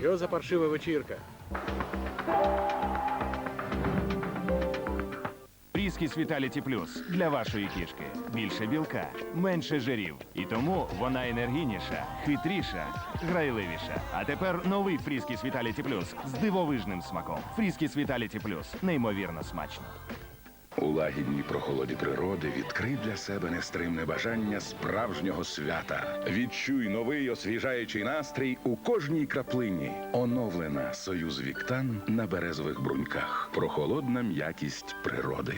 Що за паршива вечірка? Фріскіс Віталіті Плюс для вашої кішки. Більше білка, менше жирів. І тому вона енергійніша, хитріша, грайливіша. А тепер новий Фріскіс Віталіті Плюс з дивовижним смаком. Фріскіс Віталіті Плюс неймовірно смачно. У лагідній прохолоді природи відкрий для себе нестримне бажання справжнього свята. Відчуй новий освіжаючий настрій у кожній краплині. Оновлена союз Віктан на березових бруньках. Прохолодна м'якість природи.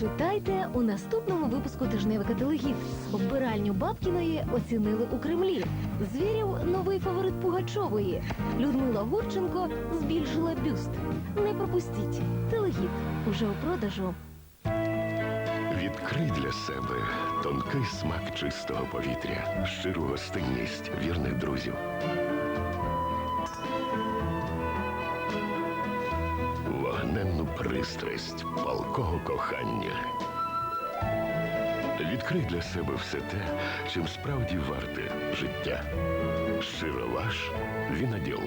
Читайте у наступному випуску тижневика Телегіт. Вбиральню Бабкіної оцінили у Кремлі. Звірів новий фаворит Пугачової. Людмила Гурченко збільшила бюст. Не пропустіть. Телегіт уже у продажу. Відкрий для себе тонкий смак чистого повітря, щиру гостинність вірних друзів. Вогненну пристрасть палкого кохання. Відкрий для себе все те, чим справді варте життя. Щиро ваш віноділ.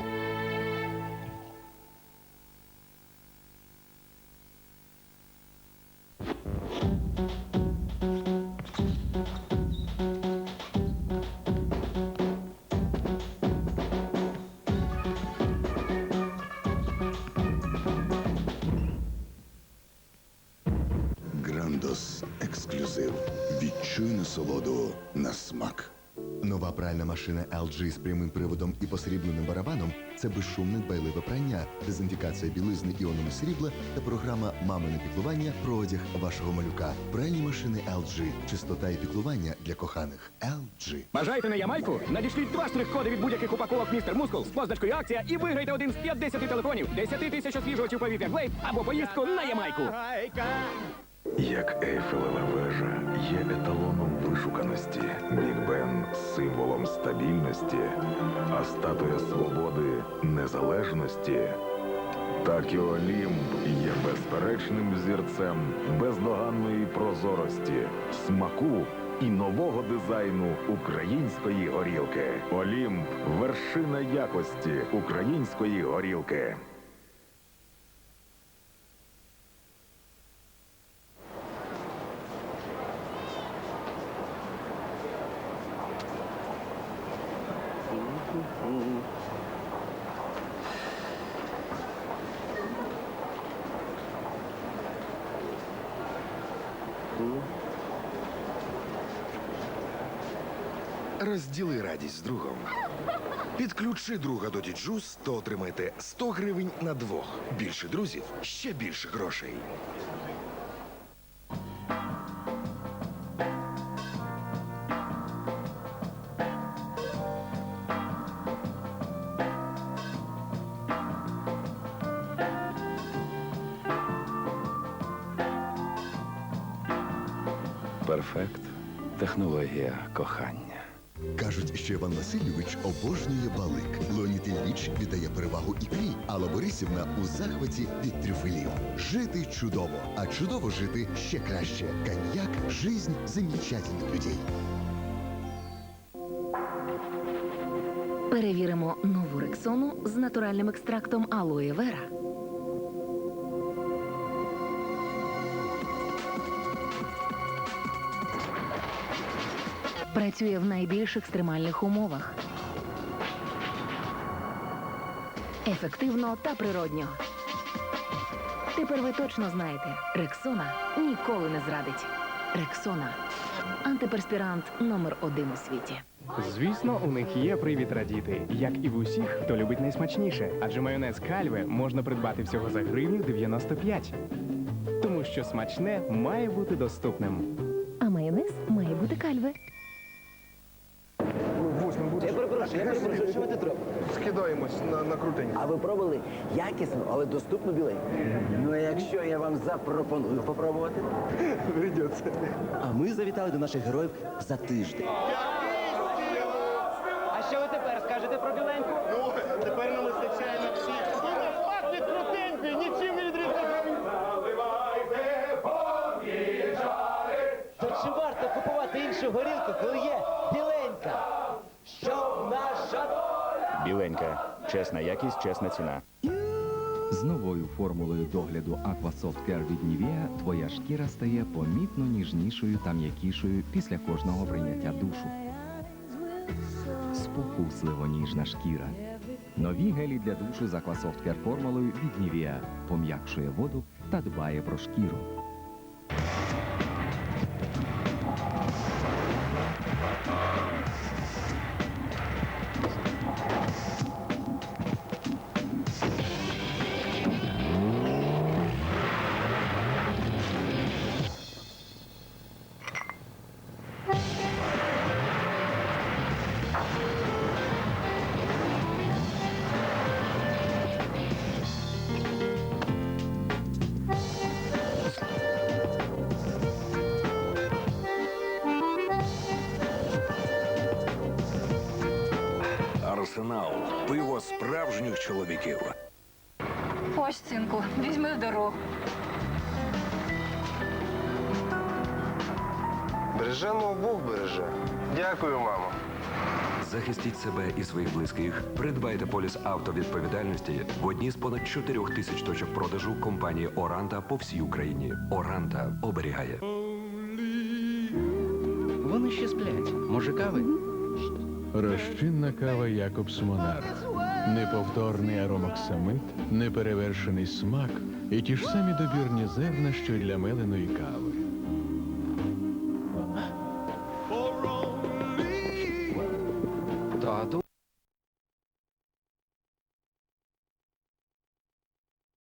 Ексклюзив. Відчуй насолоду на смак. Нова пральна машина LG з прямим приводом і посрібленим барабаном це безшумне дбайливе прання, дезінфікація білизни іонами срібла та програма Мамине піклування про одяг вашого малюка. Пральні машини LG. Чистота і піклування для коханих. LG. Бажаєте на Ямайку? Надішліть два штрих-коди від будь-яких упаковок Містер Мускул з позначкою акція і виграйте один з 50 телефонів, 10 тисяч освіжувачів повітря Глейд або поїздку на Ямайку. Як Ейфелева вежа є еталоном вишуканості, Біг Бен символом стабільності, а статуя свободи незалежності, так і Олімп є безперечним зірцем бездоганної прозорості, смаку і нового дизайну української горілки. Олімп вершина якості української горілки. Розділи радість з другом. Підключи друга до діджус, то отримайте 100 гривень на двох. Більше друзів, ще більше грошей. Перфект технологія кохання. Кажуть, що Іван Васильович обожнює балик. Леонід Ілліч віддає перевагу ікрі, а Борисівна у захваті від трюфелів. Жити чудово, а чудово жити ще краще. Коньяк жизнь замечательных людей. Перевіримо нову рексону з натуральним екстрактом алоє вера. Працює в найбільш екстремальних умовах. Ефективно та природньо. Тепер ви точно знаєте, Рексона ніколи не зрадить. Рексона антиперспірант номер один у світі. Звісно, у них є привід радіти, як і в усіх, хто любить найсмачніше. Адже майонез кальве можна придбати всього за гривню 95. Тому що смачне має бути доступним. А майонез має бути кальве. Скидаємось на, на крутень. А ви пробували якісну, але доступну білень? Ну а якщо я вам запропоную попробувати? Придеться. А ми завітали до наших героїв за тиждень. А що ви тепер скажете про біленьку? Ну, тепер нам вистачає на всіх. Пахне крутенькою, нічим не відрізняється. То чи варто купувати першу горілку, коли є біленька. Біленька. Чесна якість, чесна ціна. З новою формулою догляду Aquasoft Care від Nivea твоя шкіра стає помітно ніжнішою та м'якішою після кожного прийняття душу. Спокусливо ніжна шкіра. Нові гелі для душу з Aquasoft Care формулою від Nivea пом'якшує воду та дбає про шкіру. Арсенал пиво справжніх чоловіків. Ось, синку, візьми в дорогу. Бережемо Бог береже. Дякую, мамо. Захистіть себе і своїх близьких. Придбайте поліс автовідповідальності в одній з понад 4 тисяч точок продажу компанії Оранта по всій Україні. Оранта оберігає. Вони ще сплять. Може, кави? Розчинна кава Якобс Монарх. Неповторний аромоксамит, неперевершений смак і ті ж самі добірні зерна, що й для меленої кави.